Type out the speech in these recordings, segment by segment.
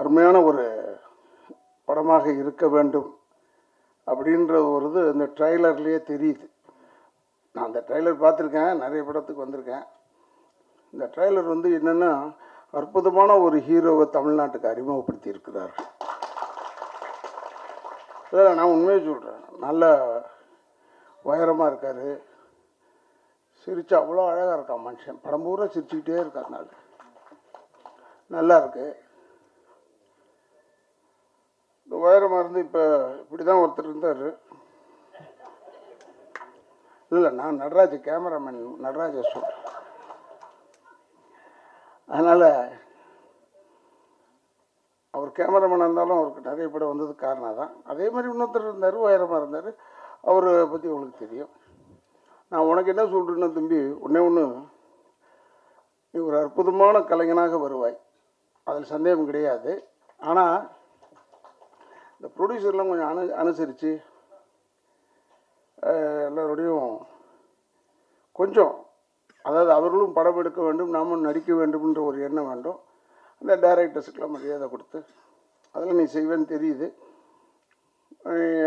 அருமையான ஒரு படமாக இருக்க வேண்டும் அப்படின்ற ஒரு இது இந்த ட்ரைலர்லேயே தெரியுது. நான் அந்த ட்ரைலர் பார்த்துருக்கேன் நிறைய படத்துக்கு வந்திருக்கேன். இந்த ட்ரைலர் வந்து என்னென்னா அற்புதமான ஒரு ஹீரோவை தமிழ்நாட்டுக்கு அறிமுகப்படுத்தி இருக்கிறார் இல்லை நான் உண்மையை சொல்கிறேன் நல்ல உயரமாக இருக்கார். சிரிச்சா அவ்வளோ அழகாக இருக்கான் மனுஷன். படம் பூரா சிரிச்சுக்கிட்டே இருக்கார். நான் நல்லா இருக்குது இந்த உயரமாக இருந்து இப்போ இப்படி தான் ஒருத்தர் இருந்தார் இல்லை நான் நடராஜ் கேமராமேன் நடராஜ சொல்கிறேன் அதனால் அவர் கேமராமேன் இருந்தாலும் அவருக்கு நிறைய படம் வந்தது காரணம் தான் அதே மாதிரி இன்னொருத்தர் இருந்தார் உயரமாக இருந்தார். அவரை பற்றி உங்களுக்கு தெரியும். நான் உனக்கு என்ன சொல்கிறேன்னா தம்பி ஒன்றே ஒன்று நீ ஒரு அற்புதமான கலைஞனாக வருவாய். அதில் சந்தேகம் கிடையாது. ஆனால் இந்த ப்ரொடியூசர்லாம் கொஞ்சம் அனு அனுசரித்து எல்லோருடையும் கொஞ்சம் அதாவது அவர்களும் படம் எடுக்க வேண்டும் நாமும் நடிக்க வேண்டும்ன்ற ஒரு எண்ணம் வேண்டும். அந்த டைரக்டர்ஸுக்கெல்லாம் மரியாதை கொடுத்து அதெல்லாம் நீ செய்வேன்னு தெரியுது.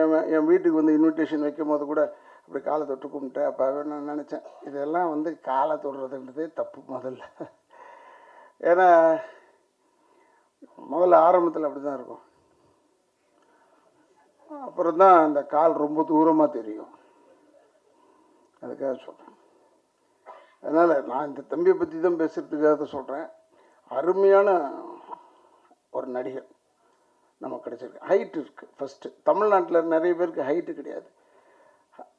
என் என் வீட்டுக்கு வந்து இன்விடேஷன் வைக்கும் போது கூட அப்படி காலை தொட்டு கும்பிட்டேன் அப்போ நான் நினச்சேன். இதெல்லாம் வந்து காலை தொடுறதுன்றதே தப்பு முதல்ல. ஏன்னா முதல்ல ஆரம்பத்தில் அப்படி தான் இருக்கும். அப்புறம் தான் அந்த கால் ரொம்ப தூரமாக தெரியும். அதுக்காக சொல்கிறேன் அதனால் நான் இந்த தம்பியை பற்றி தான் பேசுகிறதுக்காக தான் சொல்கிறேன் அருமையான ஒரு நடிகர் நமக்கு கிடச்சிருக்கு. ஹைட் இருக்குது ஃபஸ்ட்டு தமிழ்நாட்டில் நிறைய பேருக்கு ஹைட்டு கிடையாது.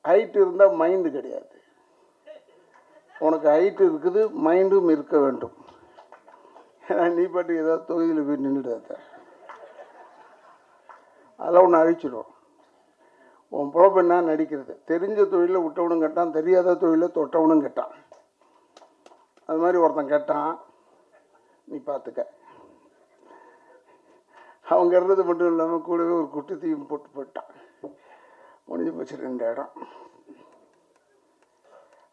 ஹைட் இருந்தால் மைண்டு கிடையாது. உனக்கு ஹைட்டு இருக்குது மைண்டும் இருக்க வேண்டும். ஏன்னா நீ பாட்டு ஏதாவது தொகுதியில் போய் நின்றுடாத அதெல்லாம் ஒன்று அழிச்சிடும் உன் பொழப்பு என்ன நடிக்கிறது. தெரிஞ்ச தொழிலை விட்டவனும் கேட்டான் தெரியாத தொழிலை தொட்டவனும் கேட்டான். அது மாதிரி ஒருத்தன் கேட்டான் நீ பார்த்துக்க அவங்க இருந்தது மட்டும் இல்லாமல் கூடவே ஒரு குட்டி தீயும் போட்டு போயிட்டான். முடிஞ்சு போச்சு ரெண்டு இடம்.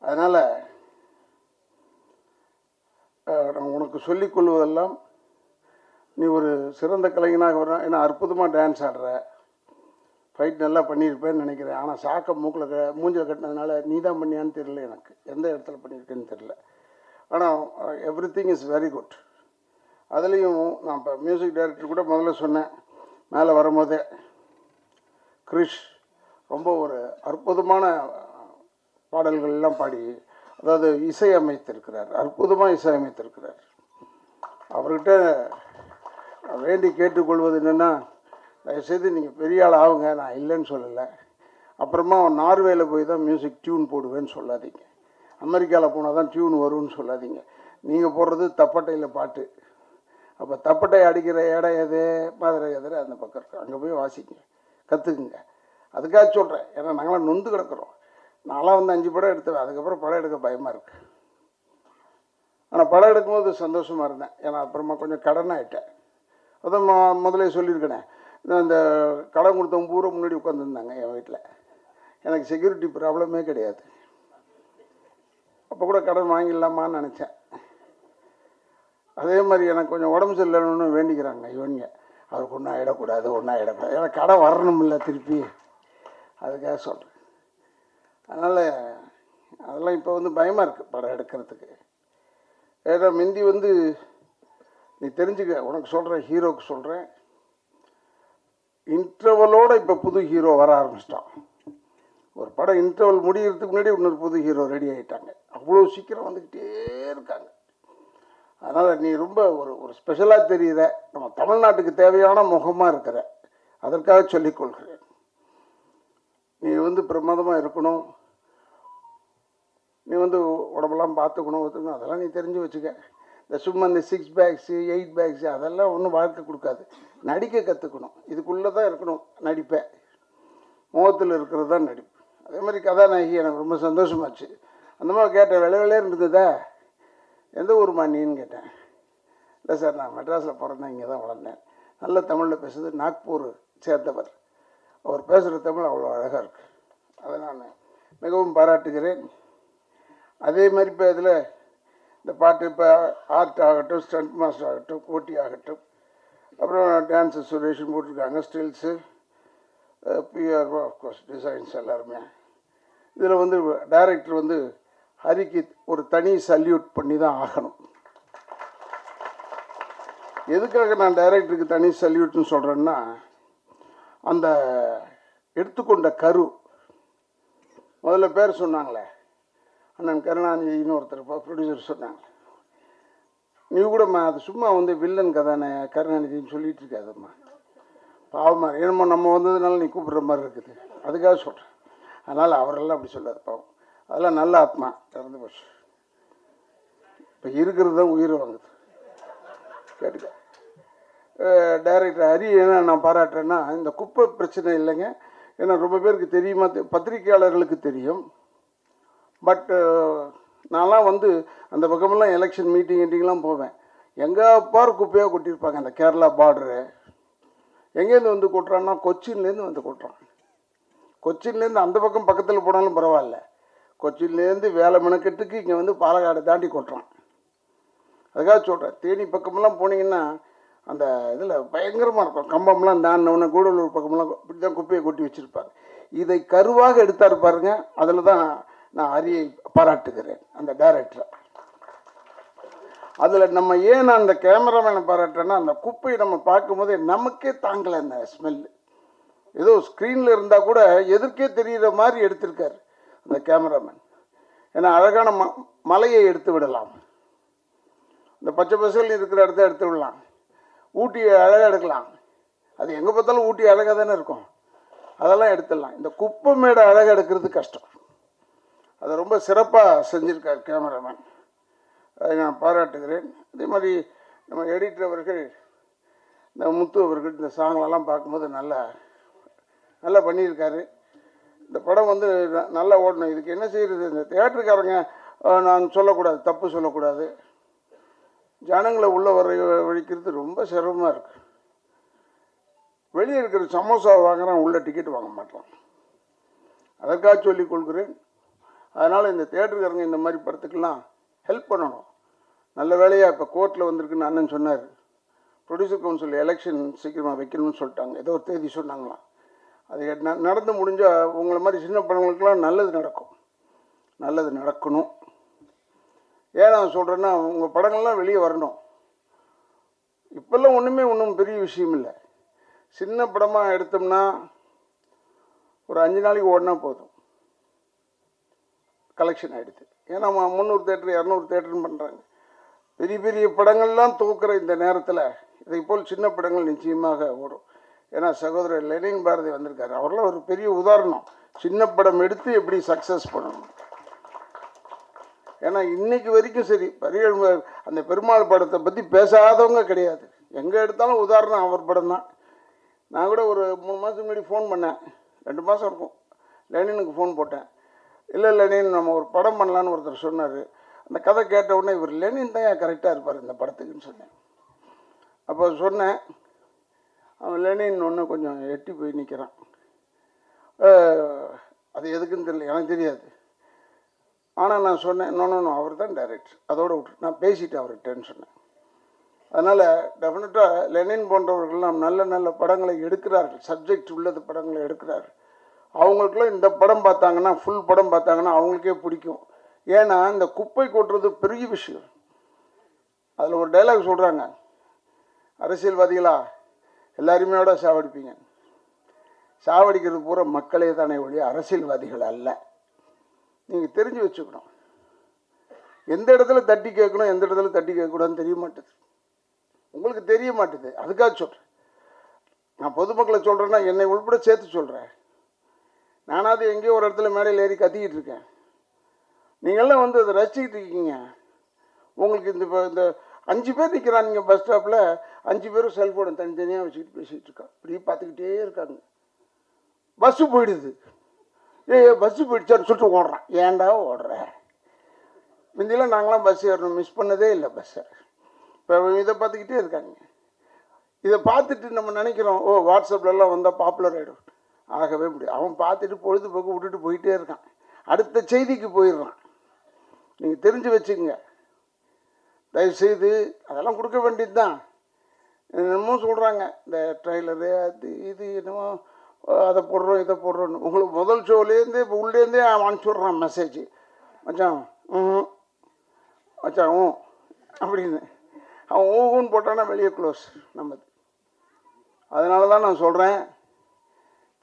அதனால் நான் உனக்கு சொல்லிக் கொள்வதெல்லாம் நீ ஒரு சிறந்த கலைஞனாக வர ஏன்னா அற்புதமாக டான்ஸ் ஆடுற. ஃபைட் நல்லா பண்ணியிருப்பேன்னு நினைக்கிறேன். ஆனால் சாக்க மூக்கில் க மூஞ்சில் கட்டினதுனால நீ தான் பண்ணியான்னு தெரியல எனக்கு. எந்த இடத்துல பண்ணியிருக்கேன்னு தெரியல. ஆனால் everything is very good அதுலேயும் நான் இப்போ மியூசிக் டைரக்டர் கூட முதல்ல சொன்னேன். மேலே வரும்போதே கிரிஷ் ரொம்ப ஒரு அற்புதமான பாடல்கள் எல்லாம் பாடி அதாவது இசை அமைத்திருக்கிறார் அற்புதமாக இசை அமைத்திருக்கிறார் அவர்கிட்ட வேண்டி கேட்டுக்கொள்வது என்னென்னா தயவுசெய்து நீங்கள் பெரிய ஆள் ஆகுங்க நான் இல்லைன்னு சொல்லலை. அப்புறமா நார்வேல போய் தான் மியூசிக் டியூன் போடுவேன்னு சொல்லாதீங்க. அமெரிக்காவில் போனால் தான் டியூன் வரும்னு சொல்லாதீங்க. நீங்கள் போடுறது தப்பட்டையில் பாட்டு. அப்போ தப்பட்டை அடிக்கிற இடம் எது மதுரை எதிர அந்த பக்கம் இருக்கு. அங்கே போய் வாசிங்க கற்றுக்குங்க அதுக்காக சொல்கிறேன் ஏன்னா நாங்களாம் நொந்து கிடக்குறோம். நான்லாம் வந்து அஞ்சு படம் எடுத்தேன் அதுக்கப்புறம் படம் எடுக்க பயமாக இருக்குது ஆனால் படம் எடுக்கும்போது சந்தோஷமாக இருந்தேன். ஏன்னா அப்புறமா கொஞ்சம் கடன் ஆகிட்டேன் அதான் முதல்ல முதலே சொல்லியிருக்கேனே. நான் இந்த கடன் கொடுத்தவங்க பூரா முன்னாடி உட்காந்துருந்தாங்க என் வீட்டில் எனக்கு செக்யூரிட்டி ப்ராப்ளமே கிடையாது. அப்போ கூட கடன் வாங்கிடலாமான்னு நினச்சேன். அதே மாதிரி எனக்கு கொஞ்சம் உடம்பு சரியில்லைன்னு வேண்டிக்கிறாங்க இவனுங்க அவருக்கு ஒன்றும் ஆகிடக்கூடாது ஒன்றும் ஆகிடக்கூடாது ஏன்னா கடை இல்லை திருப்பி. அதுக்காக சொல்கிறேன் அதனால் அதெல்லாம் இப்போ வந்து பயமாக இருக்குது படம் எடுக்கிறதுக்கு. ஏன்னா முந்தி வந்து நீ தெரிஞ்சுக்க உனக்கு சொல்கிறேன் ஹீரோக்கு சொல்கிறேன் இன்டர்வலோடு இப்போ புது ஹீரோ வர ஆரம்பிச்சிட்டான். ஒரு படம் இன்டர்வல் முடிகிறதுக்கு முன்னாடி இன்னொரு புது ஹீரோ ரெடி ஆகிட்டாங்க அவ்வளோ சீக்கிரம் வந்துக்கிட்டே இருக்காங்க. அதனால் நீ ரொம்ப ஒரு ஒரு ஸ்பெஷலாக தெரிகிற நம்ம தமிழ்நாட்டுக்கு தேவையான முகமாக இருக்கிற அதற்காக சொல்லிக்கொள்கிறேன். நீ வந்து பிரமாதமாக இருக்கணும். நீ வந்து உடம்பெல்லாம் பார்த்துக்கணும் அதெல்லாம் நீ தெரிஞ்சு வச்சுக்க. இந்த சும்மா இந்த சிக்ஸ் பேக்ஸு எயிட் பேக்ஸு அதெல்லாம் ஒன்றும் வாழ்க்கை கொடுக்காது. நடிக்க கற்றுக்கணும் இதுக்குள்ளே தான் இருக்கணும் நடிப்பேன் முகத்தில் இருக்கிறது தான் நடிப்பு. அதே மாதிரி கதாநாயகி எனக்கு ரொம்ப சந்தோஷமாச்சு. அந்த மாதிரி கேட்டேன் விலை விலையே இருந்ததா? எந்த ஊர் மாணின்னு கேட்டேன். இல்லை சார் நான் மெட்ராஸில் பிறந்தேன் இங்கே தான் வளர்ந்தேன். நல்ல தமிழில் பேசுறது நாக்பூர் சேர்ந்தவர். அவர் பேசுகிற தமிழ் அவ்வளோ அழகாக இருக்குது அதை நான் மிகவும் பாராட்டுகிறேன். அதே மாதிரி இப்போ இதில் இந்த பாட்டு இப்போ ஆர்ட் ஆகட்டும் ஸ்டண்ட் மாஸ்டர் ஆகட்டும் கோட்டி ஆகட்டும் அப்புறம் டான்ஸு சுரேஷன் போட்டிருக்காங்க ஸ்டில்ஸு பிஆர் ஆஃப்கோர்ஸ் டிசைன்ஸ் எல்லாருமே. இதில் வந்து டைரக்டர் வந்து ஹரிக்கு ஒரு தனி சல்யூட் பண்ணி தான் ஆகணும். எதுக்காக நான் டைரக்டருக்கு தனி சல்யூட்னு சொல்கிறேன்னா அந்த எடுத்துக்கொண்ட கரு முதல்ல பேர் சொன்னாங்களே அண்ணன் கருணாநிதினு ஒருத்தர் ப்ரொடியூசர் சொன்னாங்க. நீ கூட அது சும்மா வந்து வில்லன் கதானே கருணாநிதின்னு சொல்லிட்டு இருக்காதம்மா. பாவமாக என்னமோ நம்ம வந்ததுனால நீ கூப்பிட்ற மாதிரி இருக்குது. அதுக்காக சொல்கிறேன் அதனால் அவரெல்லாம் அப்படி சொல்லாது பாவம். அதெல்லாம் நல்ல ஆத்மா இறந்து போச்சு. இப்போ இருக்கிறது தான் உயிர் வாங்குது. கேட்டுக்க. டைரக்டர் ஹரி என்ன நான் பாராட்டுறேன்னா இந்த குப்பை பிரச்சனை இல்லைங்க. ஏன்னா ரொம்ப பேருக்கு தெரியுமா பத்திரிகையாளர்களுக்கு பத்திரிக்கையாளர்களுக்கு தெரியும். பட் uh, நான்லாம் வந்து அந்த பக்கமெல்லாம் எலெக்ஷன் மீட்டிங் மீட்டிங்லாம் போவேன். எங்கே பார் குப்பையாக கொட்டியிருப்பாங்க அந்த கேரளா பார்டரு எங்கேருந்து வந்து கொட்டுறான்னா கொச்சின்லேருந்து வந்து கொட்டுறான். கொச்சின்லேருந்து அந்த பக்கம் பக்கத்தில் போனாலும் பரவாயில்ல. கொச்சின்லேருந்து வேலை மெனக்கெட்டுக்கு இங்கே வந்து பாலக்காடு தாண்டி கொட்டுறான். அதுக்காக சொல்கிறேன் தேனி பக்கமெல்லாம் போனீங்கன்னா அந்த இதில் பயங்கரமாக இருக்கும். கம்பம்லாம் தாண்டினவுடனே கூடலூர் பக்கமெல்லாம் இப்படி தான் குப்பையை கொட்டி வச்சுருப்பாங்க. இதை கருவாக எடுத்தார் பாருங்க அதில் தான் நான் அரியை பாராட்டுகிறேன் அந்த டைரக்டரை அதில் நம்ம ஏன் நான் அந்த கேமராமேனை பாராட்டுறேன்னா அந்த குப்பையை நம்ம பார்க்கும்போதே நமக்கே தாங்கலை அந்த ஸ்மெல்லு ஏதோ ஸ்க்ரீனில் இருந்தால் கூட எதிர்க்கே தெரிகிற மாதிரி எடுத்திருக்காரு அந்த கேமராமேன் ஏன்னா அழகான ம மலையை எடுத்து விடலாம். இந்த பச்சை பசுகள் இருக்கிற இடத்த எடுத்து விடலாம். ஊட்டியை அழகாக எடுக்கலாம். அது எங்கே பார்த்தாலும் ஊட்டி அழகாக தானே இருக்கும். அதெல்லாம் எடுத்துடலாம். இந்த குப்பை மேடை அழகாக எடுக்கிறது கஷ்டம். அதை ரொம்ப சிறப்பாக செஞ்சுருக்கார் கேமராமேன். அதை நான் பாராட்டுகிறேன். அதே மாதிரி நம்ம எடிட்டர் அவர்கள் இந்த முத்து அவர்கள் இந்த சாங்லெல்லாம் பார்க்கும்போது நல்லா நல்லா பண்ணியிருக்காரு. இந்த படம் வந்து ந- நல்லா ஓடணும். இதுக்கு என்ன செய்கிறது இந்த தேட்டருக்காரங்க நான் சொல்லக்கூடாது தப்பு சொல்லக்கூடாது. ஜனங்களை உள்ளே வர வழிக்கிறது ரொம்ப சிரமமாக இருக்குது வெளியே இருக்கிற சமோசா வாங்குறான் உள்ளே டிக்கெட் வாங்க மாட்டான். அதற்காக சொல்லிக் கொள்கிறேன். அதனால் இந்த தேட்டருக்காரங்க இந்த மாதிரி படத்துக்கெல்லாம் ஹெல்ப் பண்ணணும். நல்ல வேலையாக இப்போ கோர்ட்டில் வந்திருக்குன்னு அண்ணன் சொன்னார். ப்ரொடியூசர் கவுன்சில் எலெக்ஷன் சீக்கிரமாக வைக்கணும்னு சொல்லிட்டாங்க. ஏதோ ஒரு தேதி சொன்னாங்களாம். அது நடந்து முடிஞ்சால் உங்களை மாதிரி சின்ன படங்களுக்கெல்லாம் நல்லது நடக்கும். நல்லது நடக்கணும். ஏன் நான் சொல்கிறேன்னா உங்கள் படங்கள்லாம் வெளியே வரணும். இப்போல்லாம் ஒன்றுமே ஒன்றும் பெரிய விஷயம் இல்லை. சின்ன படமாக எடுத்தோம்னா ஒரு அஞ்சு நாளைக்கு ஓடினா போதும். கலெக்ஷன் ஆகிடுது ஏன்னா முந்நூறு தேட்டர் இரநூறு தேட்டர்னு பண்ணுறாங்க பெரிய பெரிய படங்கள்லாம் தூக்குற இந்த நேரத்தில் இதை போல் சின்ன படங்கள் நிச்சயமாக ஓடும். ஏன்னா சகோதரர் லெனின் பாரதி வந்திருக்காரு. அவரெல்லாம் ஒரு பெரிய உதாரணம். சின்ன படம் எடுத்து எப்படி சக்ஸஸ் பண்ணணும்? ஏன்னா இன்னைக்கு வரைக்கும் சரி பெரிய அந்த பெருமாள் படத்தை பற்றி பேசாதவங்க கிடையாது. எங்கே எடுத்தாலும் உதாரணம் அவர் படம் தான். நான் கூட ஒரு மூணு மாதத்துக்கு முன்னாடி ஃபோன் பண்ணேன். ரெண்டு மாதம் இருக்கும். லெனினுக்கு ஃபோன் போட்டேன். இல்லை லெனின் நம்ம ஒரு படம் பண்ணலான்னு ஒருத்தர் சொன்னார். அந்த கதை கேட்ட உடனே இவர் லெனின் தான் கரெக்டாக இருப்பார் இந்த படத்துக்குன்னு சொன்னேன். அப்போ சொன்னேன். அவன் லெனின் ஒன்று கொஞ்சம் எட்டி போய் நிற்கிறான் அது எதுக்குன்னு தெரியல எனக்கு தெரியாது. ஆனால் நான் சொன்னேன் இன்னொன்று அவர் தான் டைரக்டர் அதோட விட்டு நான் பேசிட்டு அவர்கிட்டன்னு சொன்னேன். அதனால் டெஃபினட்டாக லெனின் போன்றவர்கள்லாம் நல்ல நல்ல படங்களை எடுக்கிறார்கள். சப்ஜெக்ட் உள்ளது படங்களை எடுக்கிறார்கள். அவங்களுக்குலாம் இந்த படம் பார்த்தாங்கன்னா ஃபுல் படம் பார்த்தாங்கன்னா அவங்களுக்கே பிடிக்கும். ஏன்னா இந்த குப்பை கொட்டுறது பெரிய விஷயம். அதில் ஒரு டைலாக் சொல்கிறாங்க அரசியல்வாதிகளா எல்லாருமேயோட சாவடிப்பீங்க. சாவடிக்கிறது பூரா மக்களே தானே ஒழிய அரசியல்வாதிகள் அல்ல. நீங்கள் தெரிஞ்சு வச்சுக்கணும். எந்த இடத்துல தட்டி கேட்கணும் எந்த இடத்துல தட்டி கேட்கக்கூடாதுன்னு தெரிய மாட்டேது உங்களுக்கு தெரிய மாட்டேது அதுக்காக சொல்கிறேன் நான் பொதுமக்களை சொல்கிறேன்னா என்னை உள்பட சேர்த்து சொல்கிறேன் நானாவது எங்கேயோ ஒரு இடத்துல மேடையில் ஏறி கத்திக்கிட்டு இருக்கேன். நீங்கள்லாம் வந்து அதை ரசிச்சுக்கிட்டு இருக்கீங்க. உங்களுக்கு இந்த இப்போ இந்த அஞ்சு பேர் நிற்கிறான் நீங்கள் பஸ் ஸ்டாப்பில் அஞ்சு பேரும் செல்ஃபோனை தனித்தனியாக வச்சுக்கிட்டு பேசிகிட்டு இருக்கா. இப்படியே பார்த்துக்கிட்டே இருக்காங்க. பஸ்ஸு போயிடுது. ஏ பஸ்ஸு போயிடுச்சான்னு சொல்லிட்டு ஓடுறான். ஏன்டா ஓடுற? முந்தியெல்லாம் நாங்களாம் பஸ் ஏறணும். மிஸ் பண்ணதே இல்லை பஸ்ஸை இப்போ இதை பார்த்துக்கிட்டே இருக்காங்க. இதை பார்த்துட்டு நம்ம நினைக்கிறோம் ஓ வாட்ஸ்அப்லலாம் வந்தால் பாப்புலர் ஆகிடும் ஆகவே முடியும் அவன் பார்த்துட்டு பொழுதுபோக்கு விட்டுட்டு போயிட்டே இருக்கான். அடுத்த செய்திக்கு போயிடுறான். நீங்கள் தெரிஞ்சு வச்சுக்கங்க. தயவுசெய்து அதெல்லாம் கொடுக்க வேண்டியது தான் என்னமோ சொல்கிறாங்க இந்த ட்ரெய்லரு அது இது என்னமோ அதை போடுறோம் இதை போடுறோன்னு உங்களுக்கு முதல் ஷோலேருந்தே இப்போ உள்ளேருந்தே அவன் அனுப்பிச்சி விட்றான் மெசேஜ் மச்சான் ம் மச்சான் ஊ அப்படின்னு. அவன் ஊகுன்னு போட்டான்னா வெளியே க்ளோஸ் நம்மது அதனால தான் நான் சொல்கிறேன்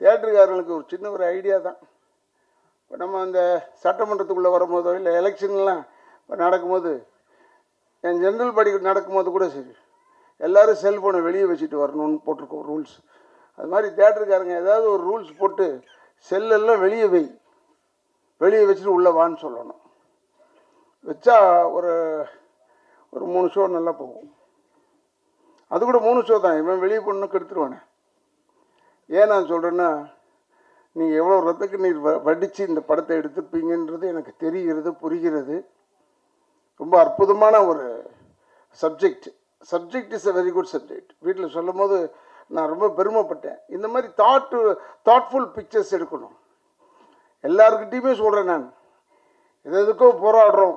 தேட்டருக்காரங்களுக்கு ஒரு சின்ன ஒரு ஐடியா தான். இப்போ நம்ம அந்த சட்டமன்றத்துக்குள்ளே வரும்போதோ இல்லை எலெக்ஷன்லாம் இப்போ நடக்கும்போது என் ஜென்ரல் படி நடக்கும்போது கூட சரி எல்லோரும் செல்ஃபோனை வெளியே வச்சுட்டு வரணும்னு போட்டிருக்கோம் ரூல்ஸ் அது மாதிரி தேட்டருக்காரங்க ஏதாவது ஒரு ரூல்ஸ் போட்டு செல்லெல்லாம் வெளியே வை. வெளியே வச்சுட்டு உள்ளே வான்னு சொல்லணும். வச்சா ஒரு ஒரு மூணு ஷோ நல்லா போகும். அது கூட மூணு ஷோ தான். இவன் வெளியே போடணும் கெடுத்துருவானே. ஏன் நான் சொல்கிறேன்னா நீங்கள் எவ்வளோ ரத்தக்கு நீர் வ வடித்து இந்த படத்தை எடுத்துப்பீங்கன்றது எனக்கு தெரிகிறது புரிகிறது. ரொம்ப அற்புதமான ஒரு subject subject is a very good subject வீட்டில் சொல்லும் போது நான் ரொம்ப பெருமைப்பட்டேன். இந்த மாதிரி தாட்டு தாட்ஃபுல் பிக்சர்ஸ் எடுக்கணும். எல்லாருக்கிட்டேயுமே சொல்கிறேன் நான். எது எதுக்கோ போராடுறோம்.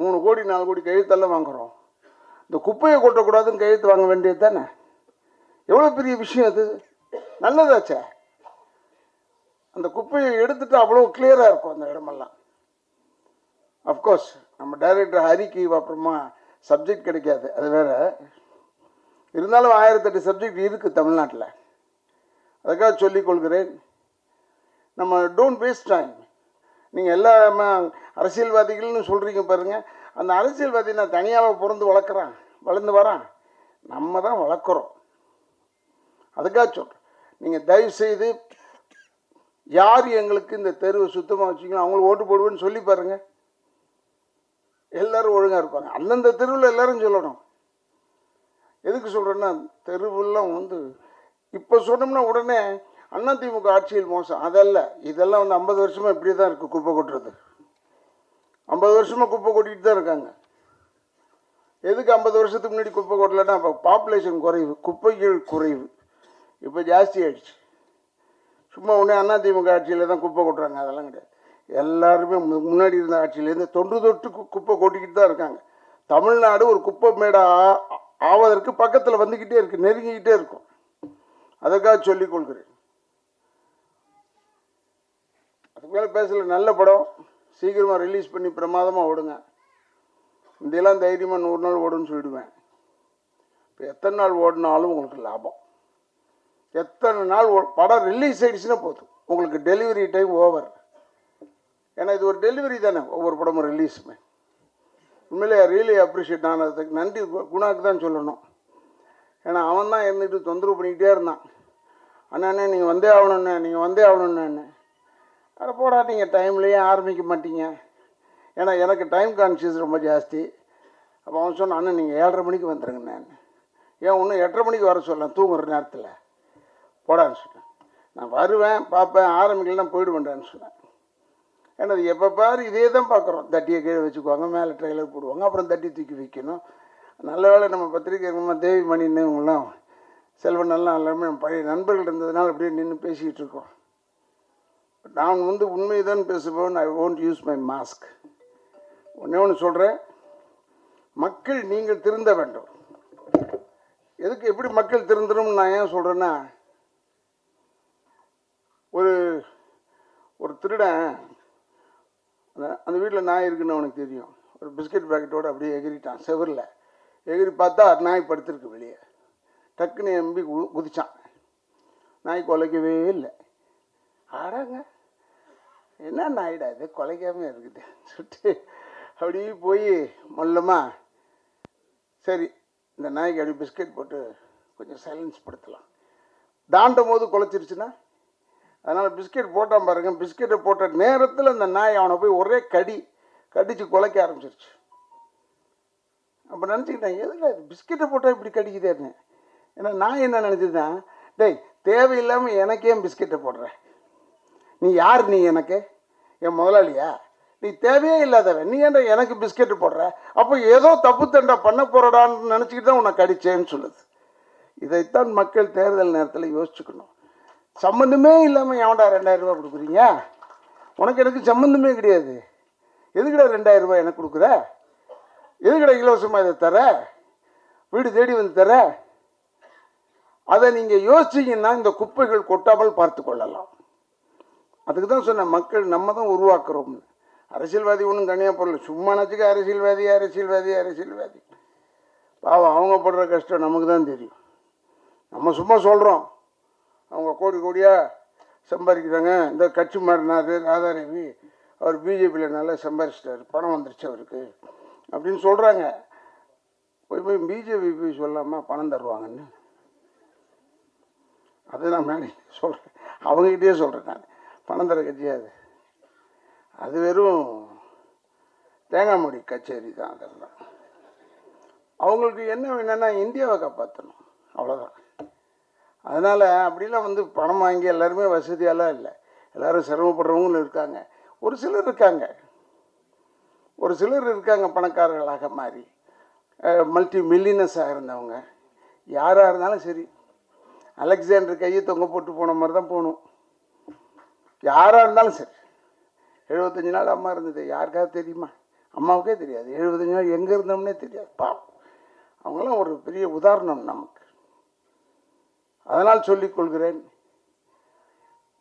மூணு கோடி நாலு கோடி கையெழுத்தெல்லாம் வாங்குகிறோம் இந்த குப்பையை கொட்டக்கூடாதுன்னு கையெழுத்து வாங்க வேண்டியது தானே? எவ்வளோ பெரிய விஷயம் அது? நல்லதாச்சே. அந்த குப்பையை எடுத்துட்டு அவ்வளோ கிளியராக இருக்கும் அந்த இடமெல்லாம். அஃப்கோர்ஸ் நம்ம டைரக்டர் ஹரிக்கு அப்புறமா சப்ஜெக்ட் கிடைக்காது. அது வேற. இருந்தாலும் ஆயிரத்தெட்டு சப்ஜெக்ட் இருக்குது தமிழ்நாட்டில். அதுக்காக சொல்லிக்கொள்கிறேன் நம்ம டோன்ட் வேஸ்ட் டைம் நீங்கள் எல்லா அரசியல்வாதிகள்னு சொல்கிறீங்க பாருங்கள் அந்த அரசியல்வாதி நான் தனியாக பிறந்து வளர்க்குறான் வளர்ந்து வரான். நம்ம தான் வளர்க்குறோம். அதுக்காக சொல்கிறேன் நீங்கள் தயவு செய்து யார் எங்களுக்கு இந்த தெருவை சுத்தமாக வச்சுக்கணும் அவங்களுக்கு ஓட்டு போடுவேன்னு சொல்லி பாருங்கள் எல்லோரும் ஒழுங்காக இருப்பாங்க. அந்தந்த தெருவில் எல்லோரும் சொல்லணும். எதுக்கு சொல்கிறேன்னா தெருவெல்லாம் வந்து இப்போ சொன்னோம்னா உடனே அண்ணா திமுக ஆட்சியில் மோசம். அதல்ல இதெல்லாம் வந்து ஐம்பது வருஷமாக இப்படி தான் இருக்குது குப்பை கொட்டுறது. ஐம்பது வருஷமாக குப்பை கொட்டிகிட்டு தான் இருக்காங்க. எதுக்கு ஐம்பது வருஷத்துக்கு முன்னாடி குப்பை கொட்டலைன்னா அப்போ பாப்புலேஷன் குறைவு குப்பைகள் குறைவு. இப்போ ஜாஸ்தி ஆயிடுச்சு. சும்மா உடனே அதிமுக ஆட்சியில் தான் குப்பை கொட்டுறாங்க அதெல்லாம் கிடையாது. எல்லாருமே மு- முன்னாடி இருந்த ஆட்சியிலேருந்து தொன்று தொட்டு கு- குப்பை கொட்டிக்கிட்டு தான் இருக்காங்க. தமிழ்நாடு ஒரு குப்பை மேடாக ஆவதற்கு பக்கத்தில் வந்துக்கிட்டே இருக்குது நெருங்கிக்கிட்டே இருக்கும். அதற்காக சொல்லிக் கொள்கிறேன். அதுக்கு மேலே பேசல நல்ல படம். சீக்கிரமாக ரிலீஸ் பண்ணி பிரமாதமாக ஓடுங்க. இதெல்லாம் தைரியமாக நூறு நாள் ஓடுன்னு சொல்லிடுவேன். இப்போ எத்தனை நாள் ஓடினாலும் உங்களுக்கு லாபம். எத்தனை நாள் படம் ரிலீஸ் ஆகிடுச்சுன்னா போதும். உங்களுக்கு டெலிவரி டைம் ஓவர் ஏன்னா இது ஒரு டெலிவரி தானே ஒவ்வொரு படமும் ரிலீஸுமே உண்மையிலே ரியலி அப்ரிஷியேட் நான் அதுக்கு நன்றி கு- குணாக்கு தான் சொல்லணும். ஏன்னா அவன் தான் இருந்துட்டு தொந்தரவு பண்ணிக்கிட்டே இருந்தான். அண்ணா நீங்கள் வந்தே ஆகணுண்ணே நீங்கள் வந்தே ஆகணுண்ணே அதை போடா நீங்கள் டைம்லேயே ஆரம்பிக்க மாட்டீங்க. ஏன்னா எனக்கு டைம் கான்சியஸ் ரொம்ப ஜாஸ்தி. அப்போ அவன் சொன்னான் அண்ணன் நீங்கள் ஏழரை மணிக்கு வந்துடுங்கண்ணே ஏன் ஒன்று எட்டரை மணிக்கு வர சொல்லலாம் தூங்குற நேரத்தில். போடான்னு சொன்னேன் நான் வருவேன் பார்ப்பேன் ஆரம்பிக்கலாம் போயிடுவேன்டான்னு சொன்னேன். ஏன்னா அது எப்போ பாரு இதே தான் பார்க்குறோம். தட்டியை கீழே வச்சுக்குவாங்க மேலே ட்ரெயிலர் போடுவாங்க அப்புறம் தட்டி தூக்கி வைக்கணும். நல்ல வேளை நம்ம பத்திரிக்கை நம்ம தேவி மணின்னு இவங்களாம் செல்வன் நல்லா எல்லாமே நம்ம பழைய நண்பர்கள் இருந்ததுனால அப்படியே நின்று பேசிக்கிட்டு இருக்கோம். நான் வந்து உண்மைதான் பேசுபவன் I won't use my mask ஒன்றே ஒன்று சொல்கிறேன் மக்கள் நீங்கள் திருந்த வேண்டும். எதுக்கு எப்படி மக்கள் திருந்தணும்னு நான் ஏன் சொல்கிறேன்னா ஒரு ஒரு திருடன் அந்த அந்த வீட்டில் நாய் இருக்குன்னு அவனுக்கு தெரியும். ஒரு பிஸ்கட் பேக்கெட்டோடு அப்படியே எகிரிட்டான் செவரில். எகிரி பார்த்தா நாய் படுத்திருக்கு வெளியே. டக்குன்னு எம்பி கு குதிச்சான். நாய் குலைக்கவே இல்லை. ஆடாங்க என்ன நாயிடா இது? குலைக்காம இருக்குது. சொல்லிட்டு அப்படியே போய் மொல்லமாக சரி இந்த நாய்க்கு அப்படி பிஸ்கட் போட்டு கொஞ்சம் சைலன்ஸ் படுத்தலாம். தாண்டும் போது குலைச்சிருச்சுன்னா அதனால் பிஸ்கெட் போட்டான் பாருங்க. பிஸ்கெட்டை போட்ட நேரத்தில் அந்த நாய் அவனை போய் ஒரே கடி கடித்து குலைக்க ஆரம்பிச்சிருச்சு. அப்போ நினச்சிக்கிட்டேன் எதுக்கு பிஸ்கெட்டை போட்டால் இப்படி கடிக்குதேன்னு. ஏன்னா நான் என்ன நினச்சிதான் டேய் தேவையில்லாமல் எனக்கே பிஸ்கெட்டை போடுற? நீ யார் நீ எனக்கு? என் முதலாளியா? நீ தேவையே இல்லாதவன். நீ ஏன்டா எனக்கு பிஸ்கெட்டு போடுற? அப்போ ஏதோ தப்பு தண்டா பண்ண போகிறடான்னு நினச்சிக்கிட்டு தான் உன்னை கடிச்சேன்னு சொல்லுது. இதைத்தான் மக்கள் தேர்தல் நேரத்தில் யோசிச்சுக்கணும். சம்மந்தமே இல்லாமல் ஏன்டா ரெண்டாயிரம் ரூபா கொடுக்குறீங்க? உனக்கு எனக்கு சம்மந்தமே கிடையாது. எதுக்கடா ரெண்டாயிரம் ரூபாய் எனக்கு கொடுக்குற? எதுக்கடா இலவசமாக இதை தர? வீடு தேடி வந்து தர? அதை நீங்கள் யோசிச்சீங்கன்னா இந்த குப்பைகள் கொட்டாமல் பார்த்து கொள்ளலாம். அதுக்கு தான் சொன்னேன் மக்கள் நம்ம தான் உருவாக்குறோம்னு. அரசியல்வாதி ஒன்றும் தனியாக போடல. சும்மா நச்சுக்க அரசியல்வாதி அரசியல்வாதி அரசியல்வாதி. பாவம் அவங்க படுற கஷ்டம் நமக்கு தான் தெரியும். நம்ம சும்மா சொல்கிறோம் அவங்க கோடி கோடியாக சம்பாதிக்கிறாங்க. இந்த கட்சி மாறினார் ராதாரவி. அவர் பிஜேபியில் நல்லா சம்பாதிச்சிட்டார். பணம் வந்துருச்சு அவருக்கு. அப்படின்னு சொல்கிறாங்க போய் போய் பிஜேபி போய் சொல்லாமல் பணம் தருவாங்கன்னு. அது நான் மேலே சொல்கிறேன் அவங்ககிட்டயே சொல்கிறேன் நான். பணம் தர கட்சியாது அது. வெறும் தேங்காய் மொழி கச்சேரி தான் அதெல்லாம். அவங்களுக்கு என்ன வேணும்னா இந்தியாவை காப்பாற்றணும் அவ்வளோதான் அதனால் அப்படிலாம் வந்து பணம் வாங்கி எல்லாருமே வசதியெல்லாம் இல்லை. எல்லோரும் சிரமப்படுறவங்களும் இருக்காங்க. ஒரு சிலர் இருக்காங்க. ஒரு சிலர் இருக்காங்க பணக்காரர்களாக மாறி. மல்டி மில்லினஸாக இருந்தவங்க. யாராக இருந்தாலும் சரி. அலெக்சாண்டர் கையை தொங்க போட்டு போன மாதிரி தான் போகணும். யாராக இருந்தாலும் சரி. எழுபத்தஞ்சு நாள் அம்மா இருந்தது. யாருக்காவது தெரியுமா? அம்மாவுக்கே தெரியாது. எழுபத்தஞ்சு நாள் எங்கே இருந்தோம்னே தெரியாது. பாவம். அவங்களாம் ஒரு பெரிய உதாரணம் நமக்கு. அதனால் சொல்லிக் கொள்கிறேன்.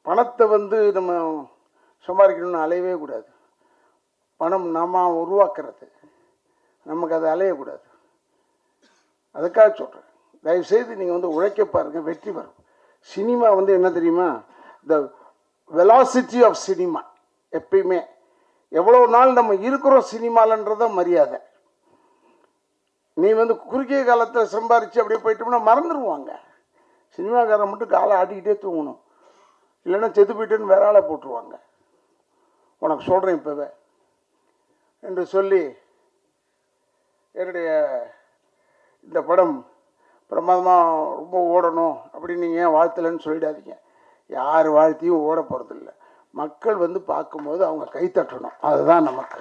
பணத்தை வந்து நம்ம சம்பாதிக்கணும்னு அலையவே கூடாது. பணம் நாம் உருவாக்குறது. நமக்கு அது அலையக்கூடாது. அதுக்காக சொல்கிறேன் தயவுசெய்து நீங்கள் வந்து உழைக்க பாருங்கள் வெற்றி வரும். சினிமா வந்து என்ன தெரியுமா? த வெலாசிட்டி ஆஃப் சினிமா எப்பயுமே. எவ்வளோ நாள் நம்ம இருக்கிறோம் சினிமாலன்றத மரியாதை. நீ வந்து குறுகிய காலத்தில் சம்பாரித்து அப்படியே போயிட்டோம்னா மறந்துடுவாங்க சினிமாக்காரன் மட்டும் காலை ஆட்டிக்கிட்டே தூங்கணும். இல்லைன்னா செத்து போயிட்டேன்னு வேற ஆளை போட்டுருவாங்க. உனக்கு சொல்கிறேன் இப்போவே. என்று சொல்லி என்னுடைய இந்த படம் பிரமாதமாக ரொம்ப ஓடணும் அப்படின்னு நீங்கள் ஏன் வாழ்த்தலைன்னு சொல்லிடாதீங்க. யார் வாழ்த்தியும் ஓட போகிறதில்ல மக்கள் வந்து பார்க்கும்போது அவங்க கை தட்டணும். அதுதான் நமக்கு.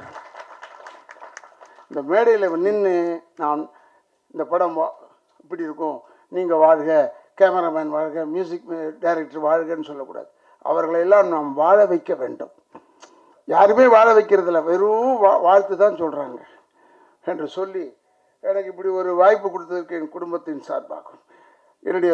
இந்த மேடையில் நின்று நான் இந்த படம் வா- இப்படி இருக்கும். நீங்கள் வாழ்க. கேமராமேன் வாழ்க மியூசிக் டைரக்டர் வாழ்கன்னு சொல்லக்கூடாது. அவர்களை எல்லாம் நாம் வாழ வைக்க வேண்டும். யாருமே வாழ வைக்கிறதில்ல. வெறும் வா வாழ்த்து தான் சொல்கிறாங்க என்று சொல்லி எனக்கு இப்படி ஒரு வாய்ப்பு கொடுத்ததற்கு என் குடும்பத்தின் சார்பாகும். என்னுடைய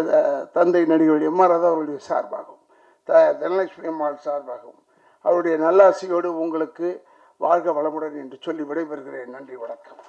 தந்தை நடிகர் எம் ஆர் ராதா அவருடைய சார்பாகும். த தனலட்சுமி அம்மாள் சார்பாகவும். அவருடைய நல்லாசியோடு உங்களுக்கு வாழ்க வளமுடன் என்று சொல்லி விடைபெறுகிறேன். நன்றி வணக்கம்.